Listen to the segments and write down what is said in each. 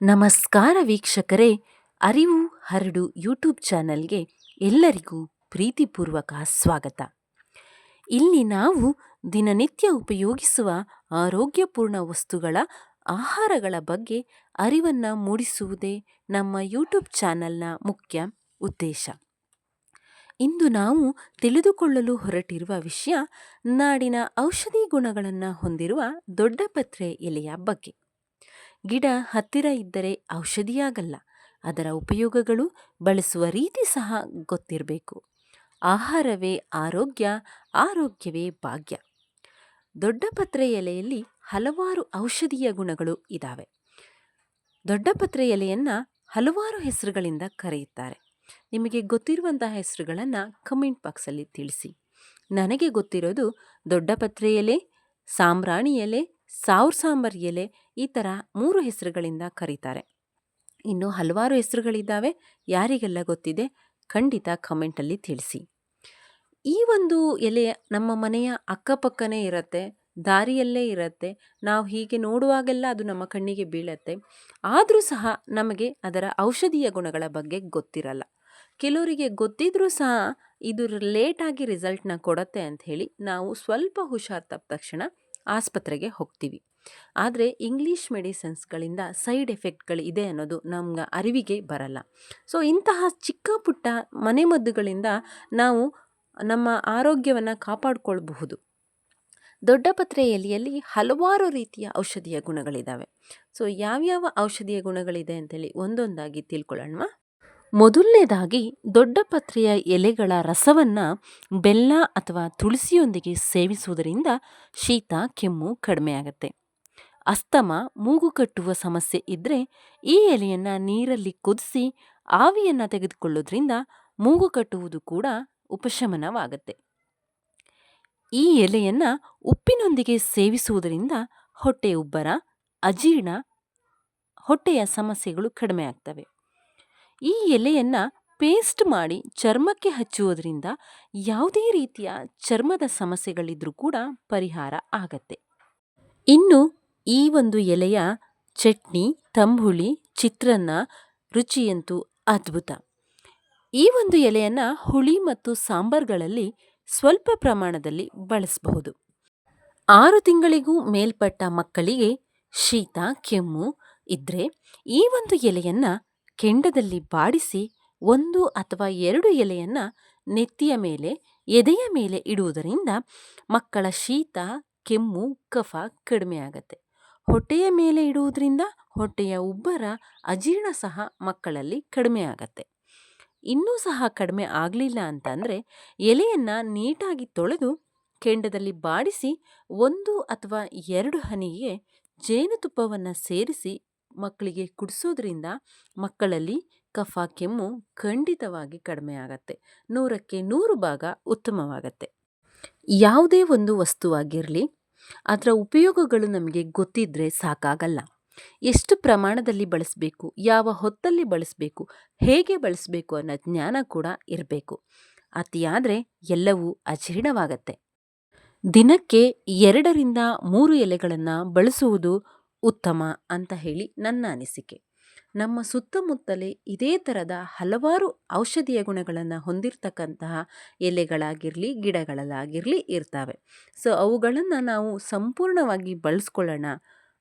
ನಮಸ್ಕಾರ ವೀಕ್ಷಕರೇ, ಅರಿವು ಹರಡು ಯೂಟ್ಯೂಬ್ ಚಾನಲ್ಗೆ ಎಲ್ಲರಿಗೂ ಪ್ರೀತಿಪೂರ್ವಕ ಸ್ವಾಗತ. ಇಲ್ಲಿ ನಾವು ದಿನನಿತ್ಯ ಉಪಯೋಗಿಸುವ ಆರೋಗ್ಯಪೂರ್ಣ ವಸ್ತುಗಳ ಆಹಾರಗಳ ಬಗ್ಗೆ ಅರಿವನ್ನು ಮೂಡಿಸುವುದೇ ನಮ್ಮ ಯೂಟ್ಯೂಬ್ ಚಾನಲ್ನ ಮುಖ್ಯ ಉದ್ದೇಶ. ಇಂದು ನಾವು ತಿಳಿದುಕೊಳ್ಳಲು ಹೊರಟಿರುವ ವಿಷಯ ನಾಡಿನ ಔಷಧಿ ಗುಣಗಳನ್ನು ಹೊಂದಿರುವ ದೊಡ್ಡಪತ್ರೆ ಎಲೆಯ ಬಗ್ಗೆ. ಗಿಡ ಹತ್ತಿರ ಇದ್ದರೆ ಔಷಧಿಯಾಗಲ್ಲ. ಅದರ ಉಪಯೋಗಗಳು ಬಳಸುವ ರೀತಿ ಸಹ ಗೊತ್ತಿರಬೇಕು. ಆಹಾರವೇ ಆರೋಗ್ಯ, ಆರೋಗ್ಯವೇ ಭಾಗ್ಯ. ದೊಡ್ಡಪತ್ರೆ ಎಲೆಯಲ್ಲಿ ಹಲವಾರು ಔಷಧೀಯ ಗುಣಗಳು ಇದ್ದಾವೆ ದೊಡ್ಡಪತ್ರೆ ಎಲೆಯನ್ನು ಹಲವಾರು ಹೆಸರುಗಳಿಂದ ಕರೆಯುತ್ತಾರೆ. ನಿಮಗೆ ಗೊತ್ತಿರುವಂತಹ ಹೆಸರುಗಳನ್ನು ಕಮೆಂಟ್ ಬಾಕ್ಸಲ್ಲಿ ತಿಳಿಸಿ. ನನಗೆ ಗೊತ್ತಿರೋದು ದೊಡ್ಡಪತ್ರೆ ಎಲೆ, ಸಾಂಬ್ರಾಣಿ ಎಲೆ ಸಾವ್ರ ಸಾಂಬಾರ್ ಎಲೆ ಈ ಥರ ಮೂರು ಹೆಸರುಗಳಿಂದ ಕರೀತಾರೆ. ಇನ್ನು ಹಲವಾರು ಹೆಸರುಗಳಿದ್ದಾವೆ. ಯಾರಿಗೆಲ್ಲ ಗೊತ್ತಿದೆ ಖಂಡಿತ ಕಮೆಂಟಲ್ಲಿ ತಿಳಿಸಿ. ಈ ಒಂದು ಎಲೆ ನಮ್ಮ ಮನೆಯ ಅಕ್ಕಪಕ್ಕನೇ ಇರುತ್ತೆ, ದಾರಿಯಲ್ಲೇ ಇರುತ್ತೆ. ನಾವು ಹೀಗೆ ನೋಡುವಾಗೆಲ್ಲ ಅದು ನಮ್ಮ ಕಣ್ಣಿಗೆ ಬೀಳತ್ತೆ. ಆದರೂ ಸಹ ನಮಗೆ ಅದರ ಔಷಧೀಯ ಗುಣಗಳ ಬಗ್ಗೆ ಗೊತ್ತಿರಲ್ಲ. ಕೆಲವರಿಗೆ ಗೊತ್ತಿದ್ರೂ ಸಹ ಇದು ಲೇಟಾಗಿ ರಿಸಲ್ಟ್ನ ಕೊಡತ್ತೆ ಅಂತ ಹೇಳಿ ನಾವು ಸ್ವಲ್ಪ ಹುಷಾರ್ ತಪ್ಪ ತಕ್ಷಣ ಆಸ್ಪತ್ರೆಗೆ ಹೋಗ್ತೀವಿ. ಆದರೆ ಇಂಗ್ಲೀಷ್ ಮೆಡಿಸನ್ಸ್ಗಳಿಂದ ಸೈಡ್ ಎಫೆಕ್ಟ್ಗಳು ಇದೆ ಅನ್ನೋದು ನಮ್ಗೆ ಅರಿವಿಗೆ ಬರಲ್ಲ. ಸೊ, ಇಂತಹ ಚಿಕ್ಕ ಪುಟ್ಟ ಮನೆಮದ್ದುಗಳಿಂದ ನಾವು ನಮ್ಮ ಆರೋಗ್ಯವನ್ನು ಕಾಪಾಡಿಕೊಳ್ಬಹುದು. ದೊಡ್ಡಪತ್ರೆ ಎಲೆಯಲ್ಲಿ ಹಲವಾರು ರೀತಿಯ ಔಷಧೀಯ ಗುಣಗಳಿದ್ದಾವೆ ಸೊ, ಯಾವ್ಯಾವ ಔಷಧೀಯ ಗುಣಗಳಿದೆ ಅಂತೇಳಿ ಒಂದೊಂದಾಗಿ ತಿಳ್ಕೊಳ್ಳೋಣ ಮೊದಲನೇದಾಗಿ ದೊಡ್ಡಪತ್ರೆಯ ಎಲೆಗಳ ರಸವನ್ನು ಬೆಲ್ಲ ಅಥವಾ ತುಳಸಿಯೊಂದಿಗೆ ಸೇವಿಸುವುದರಿಂದ ಶೀತ, ಕೆಮ್ಮು ಕಡಿಮೆ ಆಗುತ್ತೆ ಅಸ್ತಮ, ಮೂಗು ಕಟ್ಟುವ ಸಮಸ್ಯೆ ಇದ್ದರೆ ಈ ಎಲೆಯನ್ನು ನೀರಲ್ಲಿ ಕುದಿಸಿ ಆವಿಯನ್ನು ತೆಗೆದುಕೊಳ್ಳೋದ್ರಿಂದ ಮೂಗು ಕಟ್ಟುವುದು ಕೂಡ ಉಪಶಮನವಾಗುತ್ತೆ. ಈ ಎಲೆಯನ್ನು ಉಪ್ಪಿನೊಂದಿಗೆ ಸೇವಿಸುವುದರಿಂದ ಹೊಟ್ಟೆ ಉಬ್ಬರ, ಅಜೀರ್ಣ, ಹೊಟ್ಟೆಯ ಸಮಸ್ಯೆಗಳು ಕಡಿಮೆ ಆಗ್ತವೆ ಈ ಎಲೆಯನ್ನು ಪೇಸ್ಟ್ ಮಾಡಿ ಚರ್ಮಕ್ಕೆ ಹಚ್ಚುವುದರಿಂದ ಯಾವುದೇ ರೀತಿಯ ಚರ್ಮದ ಸಮಸ್ಯೆಗಳಿದ್ರೂ ಕೂಡ ಪರಿಹಾರ ಆಗತ್ತೆ. ಇನ್ನು ಈ ಒಂದು ಎಲೆಯ ಚಟ್ನಿ, ತಂಬುಳಿ, ಚಿತ್ರಾನ್ನ ರುಚಿಯಂತೂ ಅದ್ಭುತ. ಈ ಒಂದು ಎಲೆಯನ್ನು ಹುಳಿ ಮತ್ತು ಸಾಂಬಾರ್ಗಳಲ್ಲಿ ಸ್ವಲ್ಪ ಪ್ರಮಾಣದಲ್ಲಿ ಬಳಸಬಹುದು. ಆರು ತಿಂಗಳಿಗೂ ಮೇಲ್ಪಟ್ಟ ಮಕ್ಕಳಿಗೆ ಶೀತ, ಕೆಮ್ಮು ಇದ್ದರೆ ಈ ಒಂದು ಎಲೆಯನ್ನು ಕೆಂಡದಲ್ಲಿ ಬಾಡಿಸಿ ಒಂದು ಅಥವಾ ಎರಡು ಎಲೆಯನ್ನು ನೆತ್ತಿಯ ಮೇಲೆ, ಎದೆಯ ಮೇಲೆ ಇಡುವುದರಿಂದ ಮಕ್ಕಳ ಶೀತ, ಕೆಮ್ಮು, ಕಫ ಕಡಿಮೆ ಆಗತ್ತೆ. ಹೊಟ್ಟೆಯ ಮೇಲೆ ಇಡುವುದರಿಂದ ಹೊಟ್ಟೆಯ ಉಬ್ಬರ ಅಜೀರ್ಣ ಸಹ ಮಕ್ಕಳಲ್ಲಿ ಕಡಿಮೆ ಆಗತ್ತೆ. ಇನ್ನೂ ಸಹ ಕಡಿಮೆ ಆಗಲಿಲ್ಲ ಅಂತಂದರೆ ಎಲೆಯನ್ನು ನೀಟಾಗಿ ತೊಳೆದು ಕೆಂಡದಲ್ಲಿ ಬಾಡಿಸಿ ಒಂದು ಅಥವಾ ಎರಡು ಹನಿಗೆ ಜೇನುತುಪ್ಪವನ್ನು ಸೇರಿಸಿ ಮಕ್ಕಳಿಗೆ ಕುಡಿಸೋದ್ರಿಂದ ಮಕ್ಕಳಲ್ಲಿ ಕಫ, ಕೆಮ್ಮು ಖಂಡಿತವಾಗಿ ಕಡಿಮೆ ಆಗತ್ತೆ. ನೂರಕ್ಕೆ ನೂರು ಭಾಗ ಉತ್ತಮವಾಗತ್ತೆ. ಯಾವುದೇ ಒಂದು ವಸ್ತುವಾಗಿರಲಿ, ಅದರ ಉಪಯೋಗಗಳು ನಮಗೆ ಗೊತ್ತಿದ್ದರೆ ಸಾಕಾಗಲ್ಲ. ಎಷ್ಟು ಪ್ರಮಾಣದಲ್ಲಿ ಬಳಸಬೇಕು, ಯಾವ ಹೊತ್ತಲ್ಲಿ ಬಳಸಬೇಕು, ಹೇಗೆ ಬಳಸಬೇಕು ಅನ್ನೋ ಜ್ಞಾನ ಕೂಡ ಇರಬೇಕು. ಅತಿಯಾದರೆ ಎಲ್ಲವೂ ಅಜೀರ್ಣವಾಗತ್ತೆ. ದಿನಕ್ಕೆ ಎರಡರಿಂದ ಮೂರು ಎಲೆಗಳನ್ನು ಬಳಸುವುದು ಉತ್ತಮ ಅಂತ ಹೇಳಿ ನನ್ನ ಅನಿಸಿಕೆ. ನಮ್ಮ ಸುತ್ತಮುತ್ತಲೇ ಇದೇ ಥರದ ಹಲವಾರು ಔಷಧೀಯ ಗುಣಗಳನ್ನು ಹೊಂದಿರತಕ್ಕಂತಹ ಎಲೆಗಳಾಗಿರಲಿ, ಗಿಡಗಳಲ್ಲಾಗಿರಲಿ ಇರ್ತವೆ. ಸೊ ಅವುಗಳನ್ನು ನಾವು ಸಂಪೂರ್ಣವಾಗಿ ಬಳಸ್ಕೊಳ್ಳೋಣ.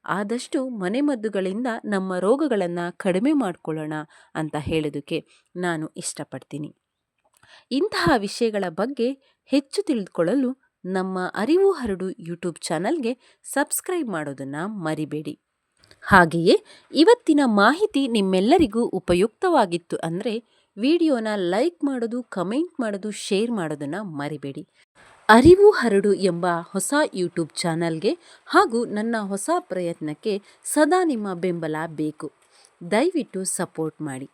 ಆದಷ್ಟು ಮನೆಮದ್ದುಗಳಿಂದ ನಮ್ಮ ರೋಗಗಳನ್ನು ಕಡಿಮೆ ಮಾಡಿಕೊಳ್ಳೋಣ ಅಂತ ಹೇಳೋದಕ್ಕೆ ನಾನು ಇಷ್ಟಪಡ್ತೀನಿ. ಇಂತಹ ವಿಷಯಗಳ ಬಗ್ಗೆ ಹೆಚ್ಚು ತಿಳಿದುಕೊಳ್ಳಲು ನಮ್ಮ ಅರಿವು ಹರಡು ಯೂಟ್ಯೂಬ್ ಚಾನಲ್ಗೆ ಸಬ್ಸ್ಕ್ರೈಬ್ ಮಾಡೋದನ್ನು ಮರಿಬೇಡಿ. ಹಾಗೆಯೇ ಇವತ್ತಿನ ಮಾಹಿತಿ ನಿಮ್ಮೆಲ್ಲರಿಗೂ ಉಪಯುಕ್ತವಾಗಿತ್ತು ಅಂದರೆ ವಿಡಿಯೋನ ಲೈಕ್ ಮಾಡೋದು, ಕಮೆಂಟ್ ಮಾಡೋದು, ಶೇರ್ ಮಾಡೋದನ್ನು ಮರಿಬೇಡಿ. ಅರಿವು ಹರಡು ಎಂಬ ಹೊಸ ಯೂಟ್ಯೂಬ್ ಚಾನಲ್ಗೆ ಹಾಗೂ ನನ್ನ ಹೊಸ ಪ್ರಯತ್ನಕ್ಕೆ ಸದಾ ನಿಮ್ಮ ಬೆಂಬಲ ಬೇಕು. ದಯವಿಟ್ಟು ಸಪೋರ್ಟ್ ಮಾಡಿ.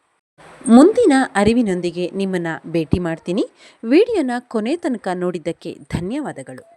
ಮುಂದಿನ ಅರಿವಿನೊಂದಿಗೆ ನಿಮ್ಮನ್ನು ಭೇಟಿ ಮಾಡ್ತೀನಿ. ವಿಡಿಯೋನ ಕೊನೆ ತನಕ ನೋಡಿದ್ದಕ್ಕೆ ಧನ್ಯವಾದಗಳು.